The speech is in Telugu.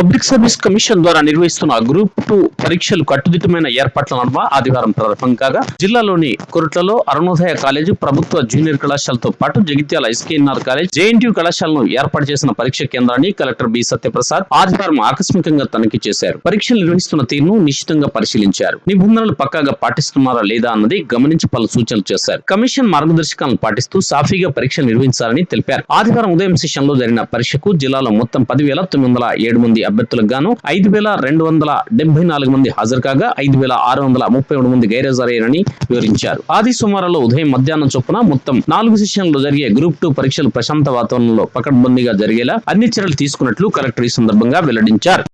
పబ్లిక్ సర్వీస్ కమిషన్ ద్వారా నిర్వహిస్తున్న గ్రూప్ టూ పరీక్షలు కట్టుదిట్టమైన ఏర్పాట్ల నడుమ ఆదివారం ప్రారంభం కాగా జిల్లాలోని కొరుట్లలో అరుణోదయ కాలేజీ ప్రభుత్వ జూనియర్ కళాశాలతో పాటు జగిత్యాల ఎస్కేఎన్ఆర్ కాలేజ్ జేఎన్టీయూ కళాశాలను ఏర్పాటు చేసిన పరీక్ష కేంద్రాన్ని కలెక్టర్ బి సత్యప్రసాద్ ఆదివారం ఆకస్మికంగా తనిఖీ చేశారు. పరీక్షలు నిర్వహిస్తున్న తీరును నిశ్చితంగా పరిశీలించారు. నిబంధనలు పక్కాగా పాటిస్తున్నారా లేదా అన్నది గమనించి పలు సూచనలు చేశారు. కమిషన్ మార్గదర్శకాలను పాటిస్తూ సాఫీగా పరీక్షలు నిర్వహించాలని తెలిపారు. ఆదివారం ఉదయం సెషన్లో జరిగిన పరీక్షకు జిల్లాలో మొత్తం పదివేల తొమ్మిది వందల ఏడు మంది అభ్యర్థులకు గాను ఐదు వేల రెండు వందల డెబ్బై నాలుగు మంది హాజరు కాగా ఐదు వేల ఆరు వందల ముప్పై మూడు మంది గైరహాజరయ్యారని వివరించారు. ఆది సుమారులో ఉదయం మధ్యాహ్నం చొప్పున మొత్తం నాలుగు సెషన్లు జరిగే గ్రూప్ టూ పరీక్షలు ప్రశాంత వాతావరణంలో పకడ్బందీగా జరిగేలా అన్ని చర్యలు తీసుకున్నట్లు కలెక్టర్ ఈ సందర్భంగా వెల్లడించారు.